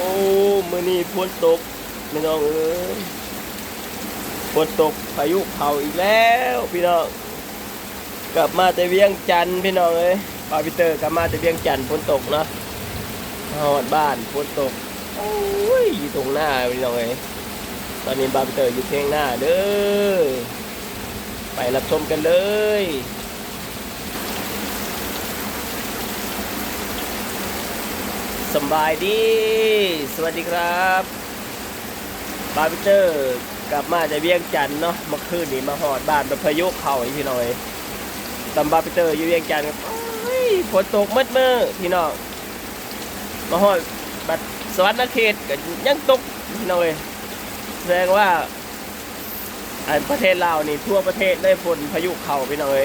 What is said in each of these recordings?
อ้มือนี้ฝนตกพี่น้องเอ้ยฝนตกพายุเข้าอีกแล้ว พี่น้องกลับมาแต่เวียงจันทน์พี่น้องเอ้ยปาพิเตอร์กลับมาแต่เวียงจันทน์ฝนตกเนาะฮอดบ้านฝนตกโอ้ยอยู่ตรงหน้าพี่น้องเอ้ยตอนนี้บาพิเตอร์อยู่เพียงหน้าเด้อไปรับชมกันเลย สบายดี สวัสดีครับบาร์บิเตอร์กลับมาจากเวียงจันเนาะเมื่อคืนนี้มาหอดบ้านแบบพายุเข่าอีกพี่น้อยตำบาร์บิเตอร์อยู่เวียงจันฝนตกมืดมือพี่น้องมาหอดบัดสวรรค์เขตก็ยังตกพี่น้อยแสดงว่าอันประเทศลาวนี่ทั่วประเทศได้ฝนพายุเข่าพี่น้อย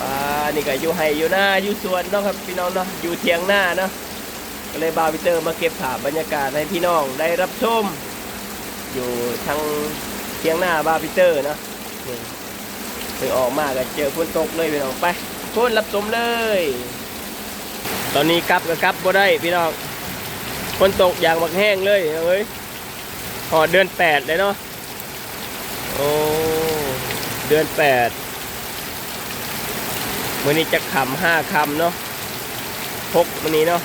อ่านี่ก็อยู่ไห้อยู่หน้าอยู่สวนเนาะครับพี่น้องเนาะอยู่เทียงหน้าเนาะ ก็เลยบาร์บิเตอร์มาเก็บภาพบรรยากาศให้พี่น้องได้รับชม อยู่ทางเทียงหน้าบาร์บิเตอร์นะนี่ไปออกมาก็เจอฝนตกเลยพี่น้องไปฝนรับชมเลย ตอนนี้กลับก็กลับบ่ได้พี่น้องฝนตกอย่างบักแห้งเลยเอ้ยหอดเดือนแปดเลยเนาะโอ้เดือนแปดวันนี้จะขำห้าคำเนาะพกวันนี้เนาะ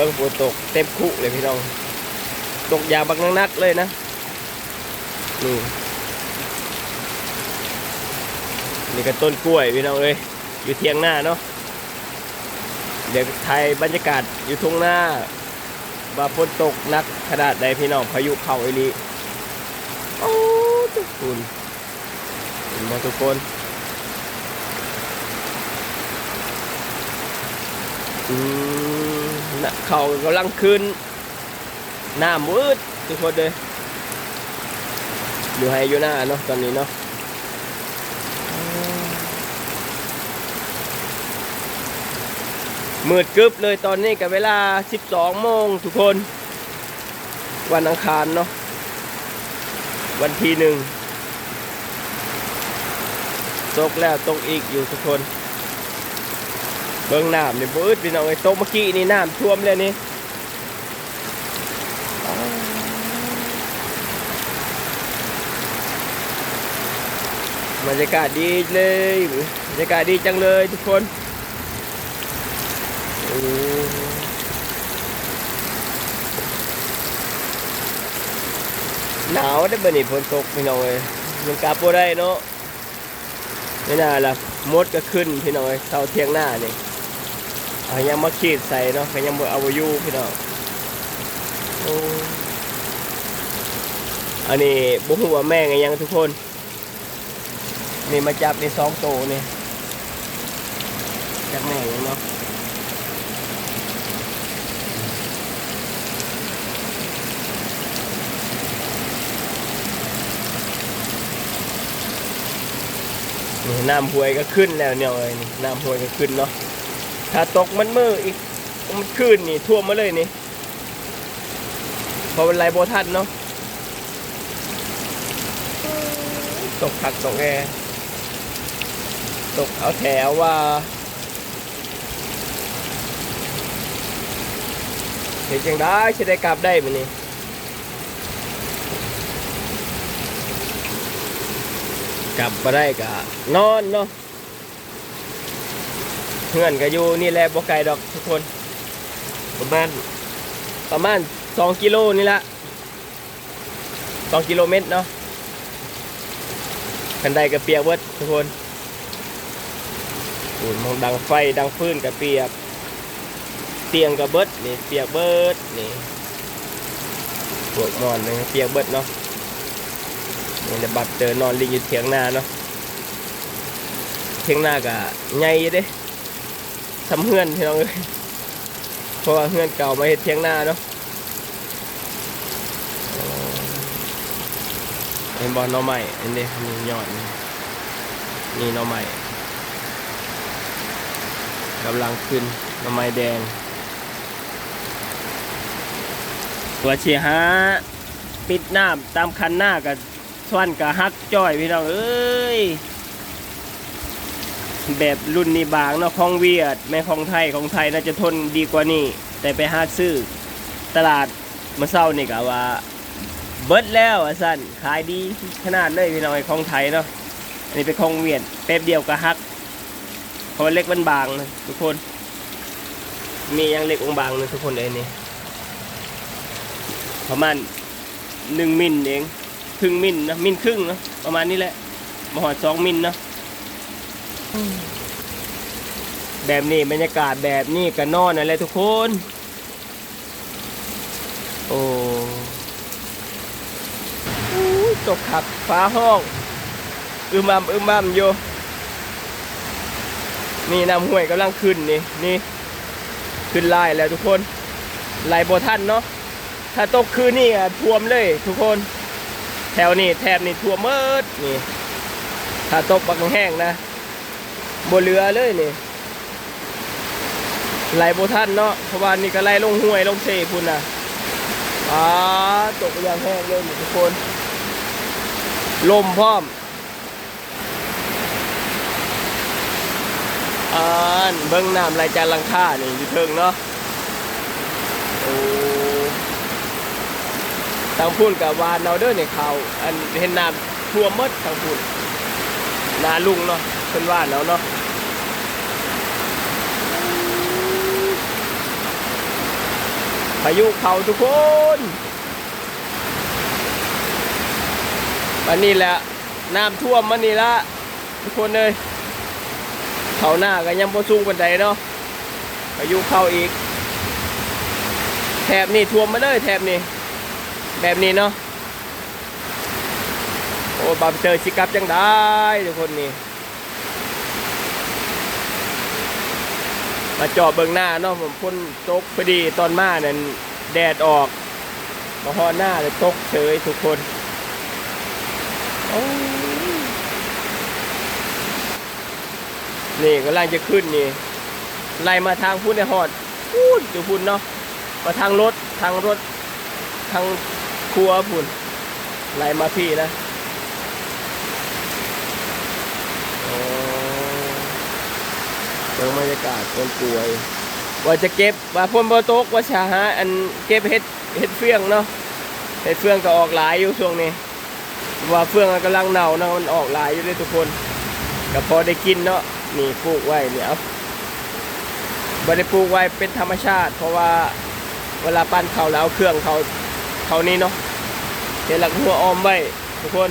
บิ้งฝนตกเต็มคุเลยพี่น้อง ตกยาวบักนักเลยนะ นี่ นี่ก็ต้นกล้วยพี่น้องเอ้ย อยู่เทียงหน้าเนาะ เดี๋ยวไทยบรรยากาศอยู่ทุ่งหน้าว่าฝนตกนักขนาดใดพี่น้องพายุเข้าอีลีโอ้ทุกคนเห็นไหมทุกคนอืม เขากำลังขึ้นหน้ามืดทุกคนเลยอยู่ให้อยู่หน้าเนาะตอนนี้เนาะมืดกึบเลยตอนนี้กับเวลา 12 โมงทุกคน วันอังคารเนาะวันที่หนึ่งตกแล้วตกอีกอยู่ทุกคน เบิ่งน้ำนี่บืดพี่น้องไอ้โต๊ะเมื่อกี้นี่น้ำท่วมเลยนี่บรรยากาศดีเลยบรรยากาศดีจังเลยทุกคนหนาวได้บ่นี่ฝนตกพี่น้องเอ้ยยังกลับบ่ได้เนาะไม่น่าล่ะมดก็ขึ้นพี่น้องเอ้ยเสาเที่ยงหน้านี่ อะยังมาขีดใส่เนาะก็ยังบ่เอาอยู่พี่น้องอันนี้บ่ฮู้ว่าแม่งยังทุกคน นี่มาจับในสองโตวนี่จับแม่งยังเนาะน้ำห้วยก็ขึ้นแล้วเนี่ยเอ้ยนี่น้ำห้วยก็ขึ้นเนาะ ถ้าตกมันมืออีกมันขึ้นนี่ท่วมมาเลยนี่พอเป็นไรโบทันเนาะตกผักตกแอตกเอาแถวว่าเห็นจังได้จะได้กลับได้มันนี่กลับมาได้กะนอนเนาะ เพื่อนก็อยู่นี่แหละบ่ไกลดอกทุกคน ประมาณประมาณสองกิโลนี่ละสองกิโลเมตรเนาะกันไดกับเปียกเบิดทุกคนอุ่นมองดังไฟดังฟืนกับเปียก เตียงกับเบิดนี่เปียกเบิดนี่พวกนอนนี่เปียกเบิดเนาะนี่จะบัดเจอนอนลิงอยู่เถียงนาเนาะเถียงนาก็ใหญ่อยู่เด้ ทำเฮือนพี่น้องเอ้ยเพราะว่าเฮือนเก่ามาเฮ็ดเทียงหน้าเนาะเป็นบอลน่อใหม่อันนี้มียอดนี่นี่น่อใหม่กำลังขึ้นน่อไม้แดงตัวเชียฮะปิดน้ำตามคันหน้ากับสวนกับฮักจ้อยพี่น้องเอ้ย แบบรุ่นนี้บางเนาะของเวียดแม่ของไทยของไทยน่าจะทนดีกว่านี้ แต่ไปหาซื้อตลาดเมื่อเช้านี่ก็ว่า เบิดแล้วอะสั่นขายดีขนาดเลยพี่น้องไอ้ของไทยเนาะอันนี้เป็นของเวียดแป๊บเดียวก็ฮักเพราะว่าเล็กมันบางนะทุกคน มียังเล็กองบางนะทุกคนเลยนี่ประมาณหนึ่งมิลเองครึ่งมิลนะมิลครึ่งเนาะประมาณนี้แหละมาหอดสองมิลเนาะ แบบนี้บรรยากาศแบบนี้ก็นอนอะไรทุกคน โอ้ตกขับฟ้าห้องอึมบัมอึมบัมอยู่นี่น้ำห้วยกำลังขึ้นนี่นี่ ขึ้นไล่แล้วทุกคนไล่โบท่านเนาะถ้าตกคืนนี่อะท่วมเลยทุกคน แถวนี้แถบนี่ท่วมเมิดนี่ ถ้าตกบักแห้งนะ บนเรือเลยนี่ไหลโบท่านเนาะเพราะว่านี่ก็ไล่ลงห้วยลงเซพุ่นนะอ่าตกอย่างแห้งเลยทุกคน ลมพร้อมอ่านเบิ้งน้ำไหลจากลังค่านี่อยู่เทิงเนาะโอ้ทางพุ่นกับวานเราเด้อเนี่ยเขาอันเห็นน้ำท่วมมดทางพุ่นนาลุงเนาะ เป็นว่านแล้วเนาะพายุเขาทุกคนวันนี้แหละน้ำท่วมมันนี่ละทุกคนเลยเขาหน้าก็ยังบ่สูงปันใดเนาะพายุเข้าอีก แถบนี่ท่วมมาเลยแถบนี่แบบนี้เนาะโอ้บาเจอชิกับจังได้ทุกคนนี่ มาจอบเบื้องหน้าเนาะผมพ่นตกพอดีตอนมานั่นแดดออกมาฮอหน้าเลยตกเฉยทุกคนนี่กำลังจะขึ้นนี่ไล่มาทางพุ่นในหอดพูดอยู่พุ่นเนาะมาทางรถทางรถทางครัวพุ่นไหลมาพี่นะโอ้ เจอบรรยากาศคนป่วย ว่าจะเก็บว่าพ่นบโตกว่าชาหาอันเก็บเห็ดเห็ดเฟืองเนาะเห็ดเฟืองก็ออกหลายอยู่ช่วงนี้ ว่าเฟืองกำลังเน่าเนาะมันออกหลายอยู่ด้วยทุกคนก็พอได้กินเนาะนี่ปลูกไว้เนี่ยเอาบ่ได้ปลูกไว้เป็นธรรมชาติ เพราะว่าเวลาปั้นเขาแล้วเครื่องเขาเขานี้เนาะเห็นหลักหัวออมไว้ทุกคน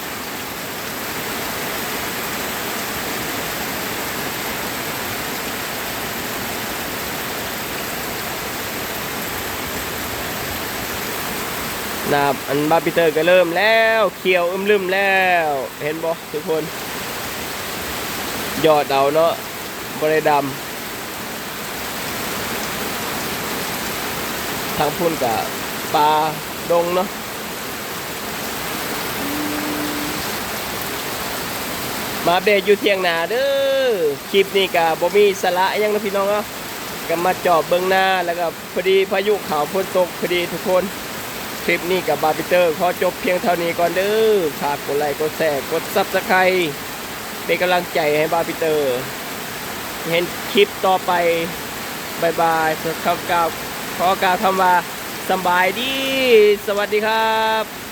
นาคือเจ้ายับริดำแล้วพี่น้อยใช้กาเบิดเนาะนาบอันบาร์ปิเตอร์ก็เริ่มแล้วเขียวอึมลืมแล้ว เห็นบ่ทุกคนยอดเอาเนาะบริดำทางพุ่นกับปลาดงเนาะมาเบรอยู่เทียงนาเด้อคลิปนี้กับบ่มีสาระยังนะพี่น้องเนาะก็มาจอบเบื้องหน้าแล้วก็พอดีพายุข่าวพ้นตกพอดีทุกคน คลิปนี้กับบาร์บิเตอร์ขอจบเพียงเท่านี้ก่อนเด้อฝากกดไลค์กดแชร์กดซับสไครต์เป็นกำลังใจให้บาร์บิเตอร์ เห็นคลิปต่อไปบายบายขอกล่าวขอกล่าวคำว่าสบายดี สวัสดีครับ